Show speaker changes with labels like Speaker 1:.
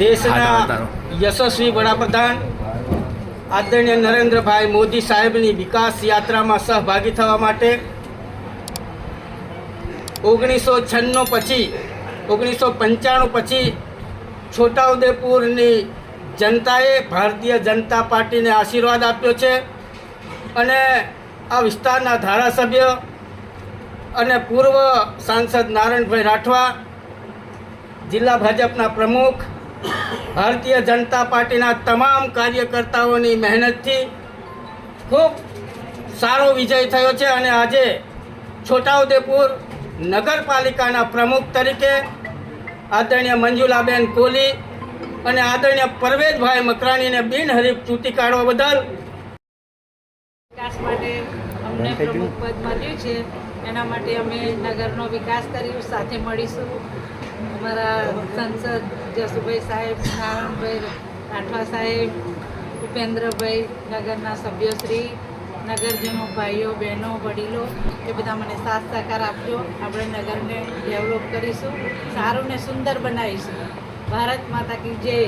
Speaker 1: દેશના યશસ્વી વડાપ્રધાન આદરણીય નરેન્દ્રભાઈ મોદી સાહેબની વિકાસ યાત્રામાં સહભાગી થવા માટે ઓગણીસો છન્નું પછી ઓગણીસો પંચાણું પછી છોટાઉદેપુરની જનતાએ ભારતીય જનતા પાર્ટીને આશીર્વાદ આપ્યો છે અને આ વિસ્તારના ધારાસભ્ય અને પૂર્વ સાંસદ નારાયણભાઈ રાઠવા જિલ્લા ભાજપના પ્રમુખ ભારતીય જનતા પાર્ટીના તમામ કાર્યકર્તાઓની મહેનતથી ખૂબ સારો વિજય થયો છે અને આજે છોટાઉદેપુર નગરપાલિકાના પ્રમુખ તરીકે આદરણીય મંજુલાબેન કોહલી અને આદરણીય પરવેજભાઈ મકરાણીને બિનહરીફ ચૂંટી કાઢવા બદલ
Speaker 2: વિકાસ માટે અમને પ્રમુખ પદ મળ્યું છે. એના માટે અમે નગરનો વિકાસ કર્યો સાથે મળીશું. અમારા સંસદ જસુભાઈ સાહેબ નારાયણભાઈ રાઠવા સાહેબ, ઉપેન્દ્રભાઈ નગરના સભ્યશ્રી, નગરજનો ભાઈઓ, બહેનો, વડીલો, એ બધા મને સાથ સહકાર આપજો આપણે નગરને ડેવલપ કરીશું, સારું ને સુંદર બનાવીશું. ભારત માતા કી જય.